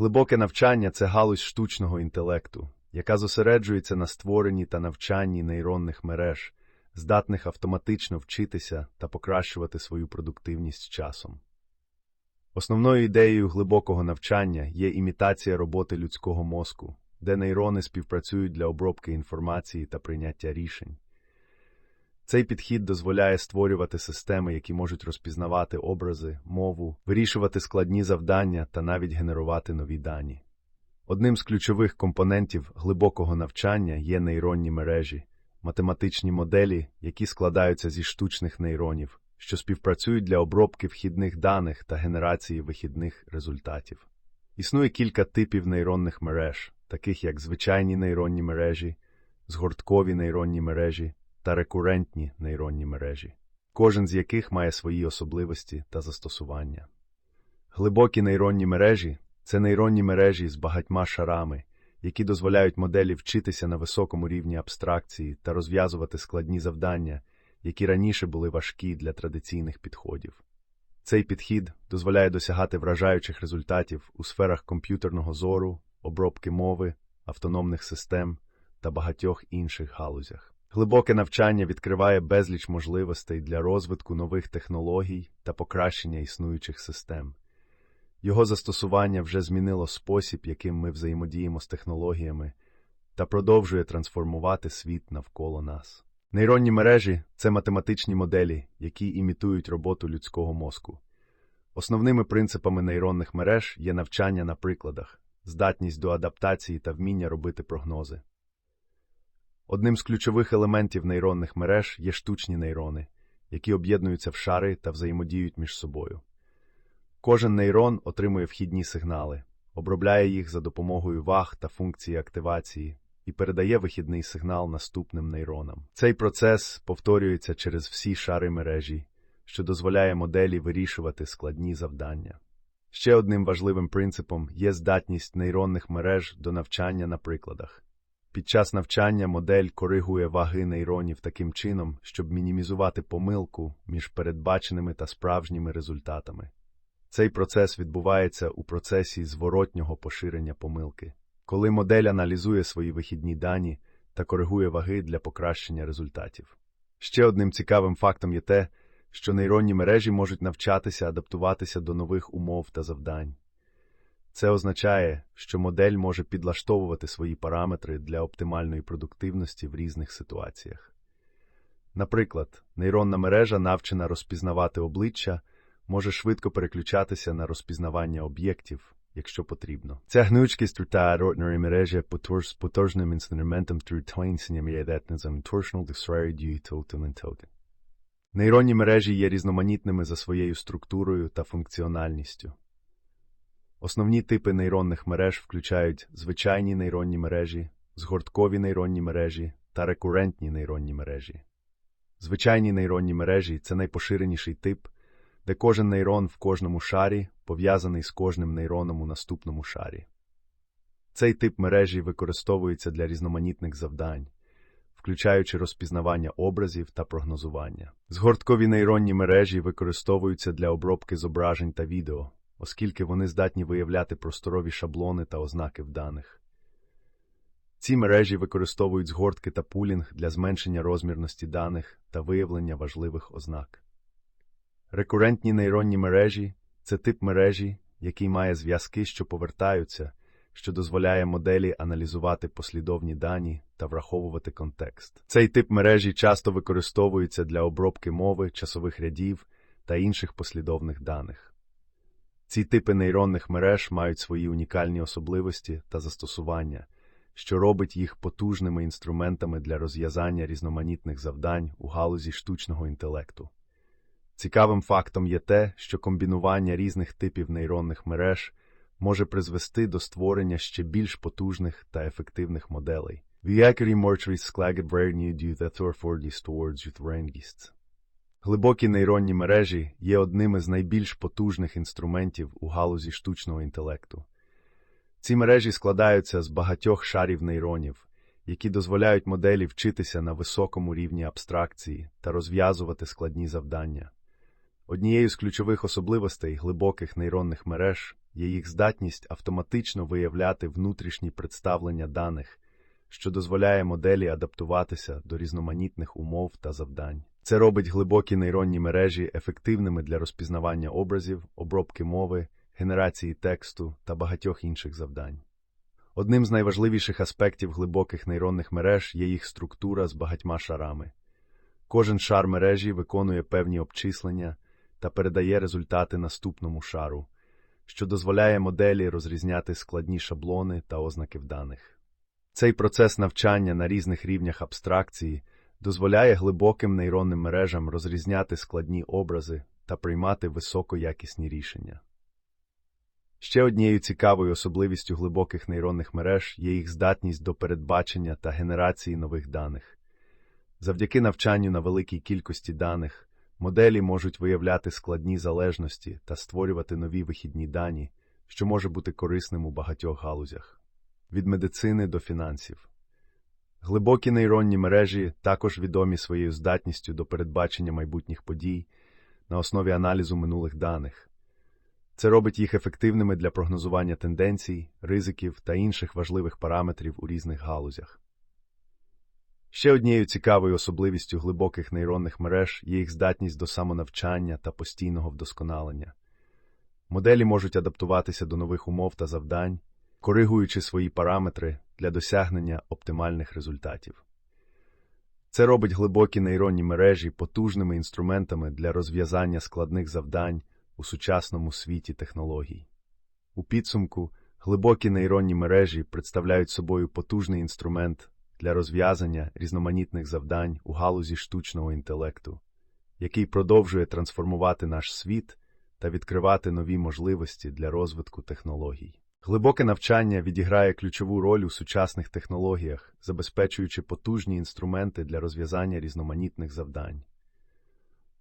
Глибоке навчання це галузь штучного інтелекту, яка зосереджується на створенні та навчанні нейронних мереж, здатних автоматично вчитися та покращувати свою продуктивність з часом. Основною ідеєю глибокого навчання є імітація роботи людського мозку, де нейрони співпрацюють для обробки інформації та прийняття рішень. Цей підхід дозволяє створювати системи, які можуть розпізнавати образи, мову, вирішувати складні завдання та навіть генерувати нові дані. Одним з ключових компонентів глибокого навчання є нейронні мережі, математичні моделі, які складаються зі штучних нейронів, що співпрацюють для обробки вхідних даних та генерації вихідних результатів. Існує кілька типів нейронних мереж, таких як звичайні нейронні мережі, згорткові нейронні мережі та рекурентні нейронні мережі, кожен з яких має свої особливості та застосування. Глибокі нейронні мережі це нейронні мережі з багатьма шарами, які дозволяють моделі вчитися на високому рівні абстракції та розв'язувати складні завдання, які раніше були важкі для традиційних підходів. Цей підхід дозволяє досягати вражаючих результатів у сферах комп'ютерного зору, обробки мови, автономних систем та багатьох інших галузях. Глибоке навчання відкриває безліч можливостей для розвитку нових технологій та покращення існуючих систем. Його застосування вже змінило спосіб, яким ми взаємодіємо з технологіями, та продовжує трансформувати світ навколо нас. Нейронні мережі це математичні моделі, які імітують роботу людського мозку. Основними принципами нейронних мереж є навчання на прикладах, здатність до адаптації та вміння робити прогнози. Одним з ключових елементів нейронних мереж є штучні нейрони, які об'єднуються в шари та взаємодіють між собою. Кожен нейрон отримує вхідні сигнали, обробляє їх за допомогою ваг та функції активації і передає вихідний сигнал наступним нейронам. Цей процес повторюється через всі шари мережі, що дозволяє моделі вирішувати складні завдання. Ще одним важливим принципом є здатність нейронних мереж до навчання на прикладах. Під час навчання модель коригує ваги нейронів таким чином, щоб мінімізувати помилку між передбаченими та справжніми результатами. Цей процес відбувається у процесі зворотнього поширення помилки, коли модель аналізує свої вихідні дані та коригує ваги для покращення результатів. Ще одним цікавим фактом є те, що нейронні мережі можуть навчатися адаптуватися до нових умов та завдань. Це означає, що модель може підлаштовувати свої параметри для оптимальної продуктивності в різних ситуаціях. Наприклад, нейронна мережа, навчена розпізнавати обличчя, може швидко переключатися на розпізнавання об'єктів, якщо потрібно. Ця гнучкість та ротної мережі з потужним інструментом трутвайнсінням є детнизом торшнул толтументоти. Нейронні мережі є різноманітними за своєю структурою та функціональністю. Основні типи нейронних мереж включають звичайні нейронні мережі, згорткові нейронні мережі та рекурентні нейронні мережі. Звичайні нейронні мережі це найпоширеніший тип, де кожен нейрон в кожному шарі пов'язаний з кожним нейроном у наступному шарі. Цей тип мережі використовується для різноманітних завдань, включаючи розпізнавання образів та прогнозування. Згорткові нейронні мережі використовуються для обробки зображень та відео оскільки вони здатні виявляти просторові шаблони та ознаки в даних. Ці мережі використовують згортки та пулінг для зменшення розмірності даних та виявлення важливих ознак. Рекурентні нейронні мережі це тип мережі, який має зв'язки, що повертаються, що дозволяє моделі аналізувати послідовні дані та враховувати контекст. Цей тип мережі часто використовується для обробки мови, часових рядів та інших послідовних даних. Ці типи нейронних мереж мають свої унікальні особливості та застосування, що робить їх потужними інструментами для розв'язання різноманітних завдань у галузі штучного інтелекту. Цікавим фактом є те, що комбінування різних типів нейронних мереж може призвести до створення ще більш потужних та ефективних моделей. Віякері морчрість склагет врерні дю тетурфорді створджуть рейнгіст. Глибокі нейронні мережі є одним із найбільш потужних інструментів у галузі штучного інтелекту. Ці мережі складаються з багатьох шарів нейронів, які дозволяють моделі вчитися на високому рівні абстракції та розв'язувати складні завдання. Однією з ключових особливостей глибоких нейронних мереж є їх здатність автоматично виявляти внутрішні представлення даних, що дозволяє моделі адаптуватися до різноманітних умов та завдань. Це робить глибокі нейронні мережі ефективними для розпізнавання образів, обробки мови, генерації тексту та багатьох інших завдань. Одним з найважливіших аспектів глибоких нейронних мереж є їх структура з багатьма шарами. Кожен шар мережі виконує певні обчислення та передає результати наступному шару, що дозволяє моделі розрізняти складні шаблони та ознаки в даних. Цей процес навчання на різних рівнях абстракції дозволяє глибоким нейронним мережам розрізняти складні образи та приймати високоякісні рішення. Ще однією цікавою особливістю глибоких нейронних мереж є їх здатність до передбачення та генерації нових даних. Завдяки навчанню на великій кількості даних моделі можуть виявляти складні залежності та створювати нові вихідні дані, що може бути корисним у багатьох галузях від медицини до фінансів. Глибокі нейронні мережі також відомі своєю здатністю до передбачення майбутніх подій на основі аналізу минулих даних. Це робить їх ефективними для прогнозування тенденцій, ризиків та інших важливих параметрів у різних галузях. Ще однією цікавою особливістю глибоких нейронних мереж є їх здатність до самонавчання та постійного вдосконалення. Моделі можуть адаптуватися до нових умов та завдань, коригуючи свої параметри для досягнення оптимальних результатів. Це робить глибокі нейронні мережі потужними інструментами для розв'язання складних завдань у сучасному світі технологій. У підсумку глибокі нейронні мережі представляють собою потужний інструмент для розв'язання різноманітних завдань у галузі штучного інтелекту, який продовжує трансформувати наш світ та відкривати нові можливості для розвитку технологій. Глибоке навчання відіграє ключову роль у сучасних технологіях, забезпечуючи потужні інструменти для розв'язання різноманітних завдань.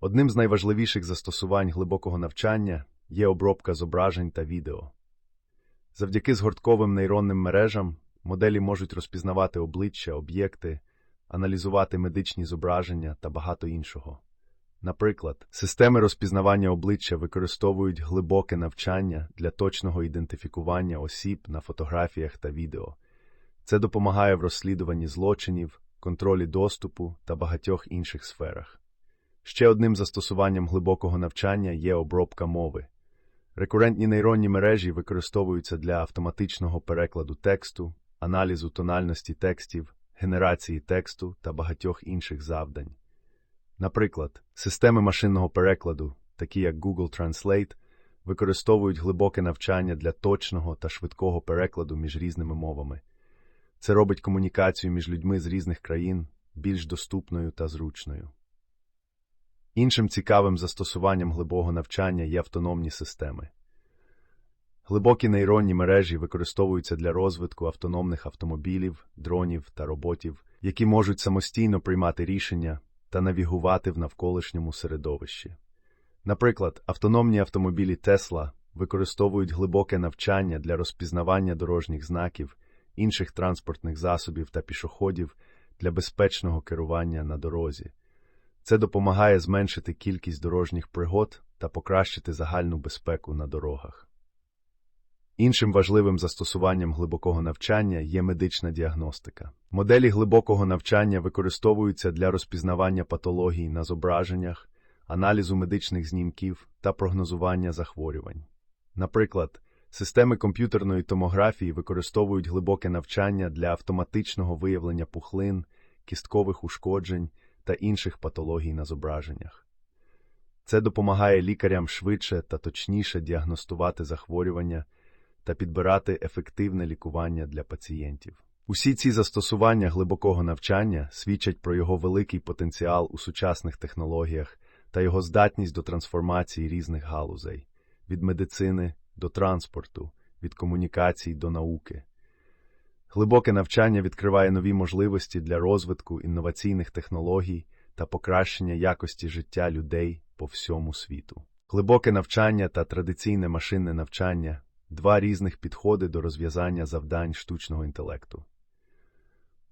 Одним з найважливіших застосувань глибокого навчання є обробка зображень та відео. Завдяки згортковим нейронним мережам моделі можуть розпізнавати обличчя, об'єкти, аналізувати медичні зображення та багато іншого. Наприклад, системи розпізнавання обличчя використовують глибоке навчання для точного ідентифікування осіб на фотографіях та відео. Це допомагає в розслідуванні злочинів, контролі доступу та багатьох інших сферах. Ще одним застосуванням глибокого навчання є обробка мови. Рекурентні нейронні мережі використовуються для автоматичного перекладу тексту, аналізу тональності текстів, генерації тексту та багатьох інших завдань. Наприклад, системи машинного перекладу, такі як Google Translate, використовують глибоке навчання для точного та швидкого перекладу між різними мовами. Це робить комунікацію між людьми з різних країн більш доступною та зручною. Іншим цікавим застосуванням глибокого навчання є автономні системи. Глибокі нейронні мережі використовуються для розвитку автономних автомобілів, дронів та роботів, які можуть самостійно приймати рішення та навігувати в навколишньому середовищі. Наприклад, автономні автомобілі Тесла використовують глибоке навчання для розпізнавання дорожніх знаків, інших транспортних засобів та пішоходів для безпечного керування на дорозі. Це допомагає зменшити кількість дорожніх пригод та покращити загальну безпеку на дорогах. Іншим важливим застосуванням глибокого навчання є медична діагностика. Моделі глибокого навчання використовуються для розпізнавання патологій на зображеннях, аналізу медичних знімків та прогнозування захворювань. Наприклад, системи комп'ютерної томографії використовують глибоке навчання для автоматичного виявлення пухлин, кісткових ушкоджень та інших патологій на зображеннях. Це допомагає лікарям швидше та точніше діагностувати захворювання та підбирати ефективне лікування для пацієнтів. Усі ці застосування глибокого навчання свідчать про його великий потенціал у сучасних технологіях та його здатність до трансформації різних галузей від медицини до транспорту, від комунікацій до науки. Глибоке навчання відкриває нові можливості для розвитку інноваційних технологій та покращення якості життя людей по всьому світу. Глибоке навчання та традиційне машинне навчання два різних підходи до розв'язання завдань штучного інтелекту.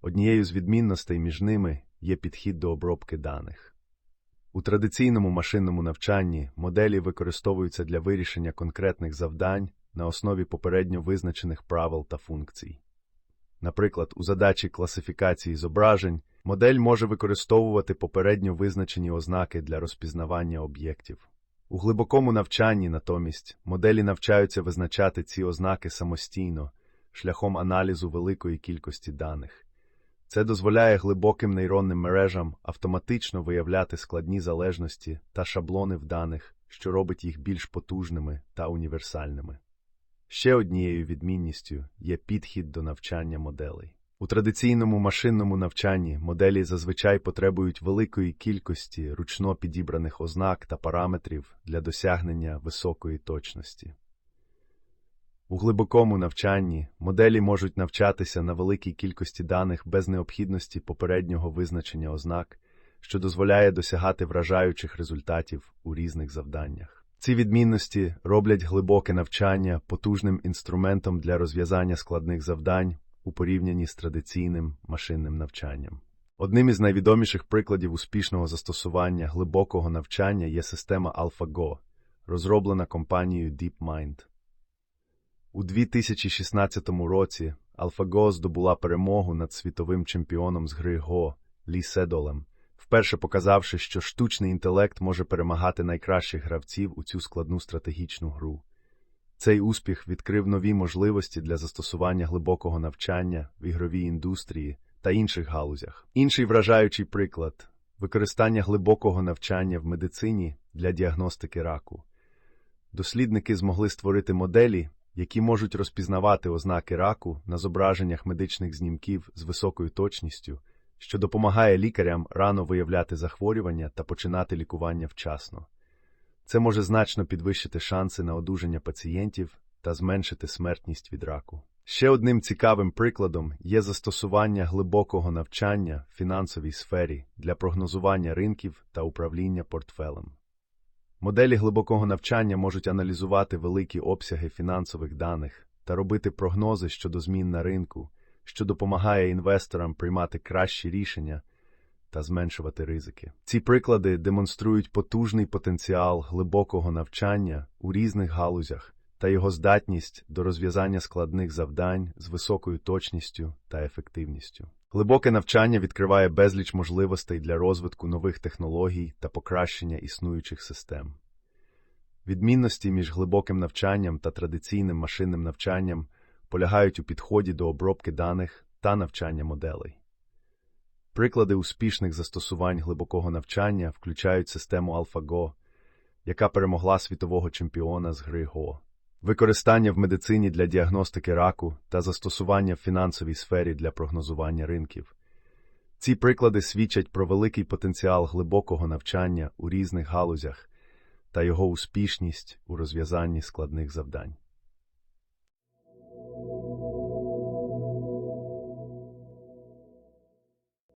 Однією з відмінностей між ними є підхід до обробки даних. У традиційному машинному навчанні моделі використовуються для вирішення конкретних завдань на основі попередньо визначених правил та функцій. Наприклад, у задачі класифікації зображень модель може використовувати попередньо визначені ознаки для розпізнавання об'єктів. У глибокому навчанні, натомість, моделі навчаються визначати ці ознаки самостійно, шляхом аналізу великої кількості даних. Це дозволяє глибоким нейронним мережам автоматично виявляти складні залежності та шаблони в даних, що робить їх більш потужними та універсальними. Ще однією відмінністю є підхід до навчання моделей. У традиційному машинному навчанні моделі зазвичай потребують великої кількості ручно підібраних ознак та параметрів для досягнення високої точності. У глибокому навчанні моделі можуть навчатися на великій кількості даних без необхідності попереднього визначення ознак, що дозволяє досягати вражаючих результатів у різних завданнях. Ці відмінності роблять глибоке навчання потужним інструментом для розв'язання складних завдань у порівнянні з традиційним машинним навчанням. Одним із найвідоміших прикладів успішного застосування глибокого навчання є система AlphaGo, розроблена компанією DeepMind. У 2016 році AlphaGo здобула перемогу над світовим чемпіоном з гри Го Лі Седолем, вперше показавши, що штучний інтелект може перемагати найкращих гравців у цю складну стратегічну гру. Цей успіх відкрив нові можливості для застосування глибокого навчання в ігровій індустрії та інших галузях. Інший вражаючий приклад використання глибокого навчання в медицині для діагностики раку. Дослідники змогли створити моделі, які можуть розпізнавати ознаки раку на зображеннях медичних знімків з високою точністю, що допомагає лікарям рано виявляти захворювання та починати лікування вчасно. Це може значно підвищити шанси на одужання пацієнтів та зменшити смертність від раку. Ще одним цікавим прикладом є застосування глибокого навчання в фінансовій сфері для прогнозування ринків та управління портфелем. Моделі глибокого навчання можуть аналізувати великі обсяги фінансових даних та робити прогнози щодо змін на ринку, що допомагає інвесторам приймати кращі рішення та зменшувати ризики. Ці приклади демонструють потужний потенціал глибокого навчання у різних галузях та його здатність до розв'язання складних завдань з високою точністю та ефективністю. Глибоке навчання відкриває безліч можливостей для розвитку нових технологій та покращення існуючих систем. Відмінності між глибоким навчанням та традиційним машинним навчанням полягають у підході до обробки даних та навчання моделей. Приклади успішних застосувань глибокого навчання включають систему AlphaGo, яка перемогла світового чемпіона з гри Го, використання в медицині для діагностики раку та застосування в фінансовій сфері для прогнозування ринків. Ці приклади свідчать про великий потенціал глибокого навчання у різних галузях та його успішність у розв'язанні складних завдань.